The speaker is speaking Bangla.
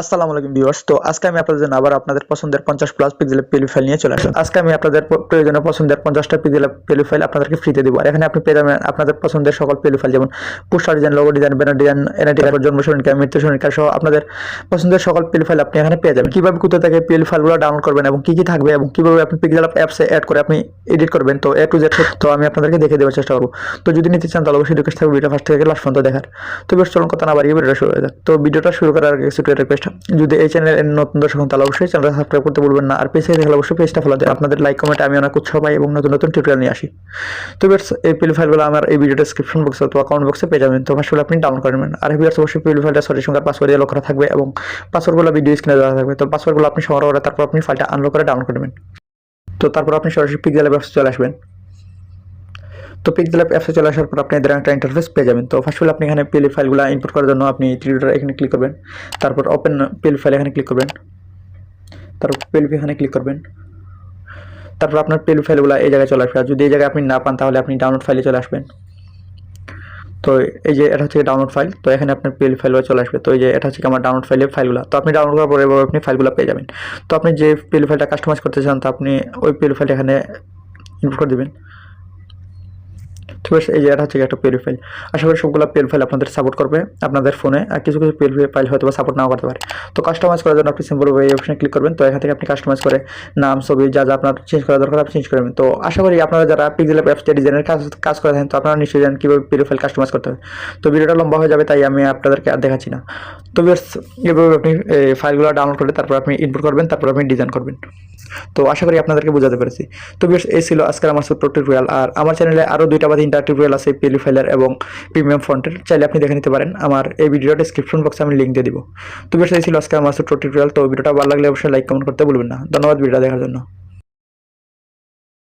আসসালামু আলাইকুম ভিউয়ার্স। তো আজকে আমি আপনাদের জন্য আবার আপনাদের পছন্দের পঞ্চাশ প্লাস পিক্সেলের পেলি ফাইল নিয়ে চলে আসলাম। আজকে আমি আপনাদের প্রয়োজনীয় পছন্দের পঞ্চাশটা পিক্সেলের পেলি ফাইল আপনাদেরকে ফ্রিতে দেবো। আর এখানে আপনি পেয়ে যাবেন আপনাদের পছন্দের সকল পেলি ফাইল যেমন poster design logo design banner design NIT তারপর জন্ম সরণিকা মৃত্যু সরণিকা সহ আপনাদের পছন্দের সকল পেলি ফাইল আপনি এখানে পেয়ে যাবেন। কীভাবে কোথা থেকে পেলি ফাইলগুলো ডাউনলোড করবেন এবং কি কি থাকবে এবং কীভাবে আপনি পিক্সেল অ্যাপসে অ্যাড করে আপনি এডিট করবেন, তো এ টু জেড তো আমি আপনাদেরকে দেখে দেওয়ার চেষ্টা করব। তো যদি নিতে চান তাহলে অবশ্যই রিকোয়েস্ট থাকবে ভিডিও ফার্স্ট থেকে লাস্ট পর্যন্ত দেখার। তো বেশ চলুন কথা না বাড়িয়ে, ভিডিওটা শুরু হয়ে যাক। তো ভিডিওটা শুরু করার আগে কিছু রিকোয়েস্ট যদি এই চ্যানেল নতুন দর্শক হন, তাহলে অবশ্যই চ্যানেলটা সাবস্ক্রাইব করতে ভুলবেন না। আর পেজে দেখলে অবশ্যই পেজটা ফলো দেয় আপনাদের লাইক কমেন্ট আমি অনেক উৎসাহ পাই এবং নতুন নতুন টিউটোরিয়াল নিয়ে আসি। তো বেশ এই পিল ফাইলগুলো আমার এই ভিডিও ডেসক্রিপশন বক্সে অথবা কমেন্ট বক্সে পেয়ে যাবেন। তো ফার্স্ট আপনি ডাউনলোড করে নেবেন। আর ভিডিওস অবশ্যই পিল ফাইলটা সরি সংখ্যার পাসওয়ার্ড দিয়ে লক করা থাকবে এবং পাসওয়ার্ডগুলো ভিডিও স্ক্রিনে দেওয়া থাকবে। তো পাসওয়ার্ডগুলো আপনি সংগ্রহ করে তারপর আপনি ফাইলটা আনলোড করে ডাউনলোড করে নেবেন। তো তারপর আপনি সরাসরি পিক্সেল অ্যাপসে চলে আসবেন। তো পিক্সেল অ্যাপসে চলে আসার পর আপনি এদের একটা ইন্টারফেস পেয়ে যাবেন। তো ফার্স্ট আপনি এখানে পিএল ফাইলগুলো ইনপুট করার জন্য আপনি থ্রিডার এখানে ক্লিক করবেন। তারপর ওপেন পিএল ফাইল এখানে ক্লিক করবেন। তারপর পিএলপি এখানে ক্লিক করবেন। তারপর আপনার পিএল ফাইলগুলো এই জায়গায় চলে আসবে। আর যদি এই জায়গায় আপনি না পান, তাহলে আপনি ডাউনলোড ফাইলে চলে আসবেন। তো এই যে এটা হচ্ছে ডাউনলোড ফাইল তো এখানে আপনার পিএল ফাইলগুলো চলে আসবে। তো এই যে এটা হচ্ছে আমার ডাউনলোড ফাইলের ফাইলগুলো তো আপনি ডাউনলোড করার পরে আপনি ফাইলগুলো পেয়ে যাবেন। তো আপনি যে পিএল ফাইলটা কাস্টমাইজ করতে চান, তো আপনি ওই পিএল ফাইলটা এখানে ইনপুট করে দেবেন। ঠিক আছে, এই যে এটা হচ্ছে একটা পেল ফাইল আশা করি সবগুলো পেল ফাইল আপনাদের সাপোর্ট করবে আপনাদের ফোনে আর কিছু কিছু পেল ফাইল হয়তো বা সাপোর্ট নাও করতে পারে। তো কাস্টমাইজ করার জন্য আপনি সিম্পল এই অপশনে ক্লিক করবেন। তো এখান থেকে আপনি কাস্টমাইজ করে নাম, ছবি, যা যা আপনার চেঞ্জ করা দরকার, আপনি চেঞ্জ করবেন তো আশা করি আপনারা যারা পিক্সেল অ্যাপস ডিজাইনের কাজ কাজ করে থাকেন, তো আপনারা নিশ্চয়ই জানেন কীভাবে পেল ফাইল কাস্টমাইজ করতে হবে তো ভিডিওটা লম্বা হয়ে যাবে, তাই আমি আপনাদেরকে আর দেখাচ্ছি না। তো এভাবে আপনি ফাইলগুলো ডাউনলোড করে তারপর আপনি ইনপুট করবেন, তারপর আপনি ডিজাইন করবেন। তো আশা করি আপনাদেরকে বোঝাতে পেরেছি। তো বেশ এই ছিল আজকের আমার ছোট্ট টিউটোরিয়াল আর আমার চ্যানেলে আরও দুইটা বা তিনটা টিউটোরিয়াল আছে পিলি ফাইলার এবং প্রিমিয়াম ফন্টের চাইলে আপনি দেখে নিতে পারেন। আমার এই ভিডিওটা ডিসক্রিপশন বক্সে আমি লিঙ্ক দিয়ে দিব। তো বেশ এই ছিল আজকে আমার ছোট্ট টিউটোরিয়াল তো ভিডিওটা ভালো লাগলে অবশ্যই লাইক কমেন্ট করতে বলবেন না। ধন্যবাদ ভিডিওটা দেখার জন্য।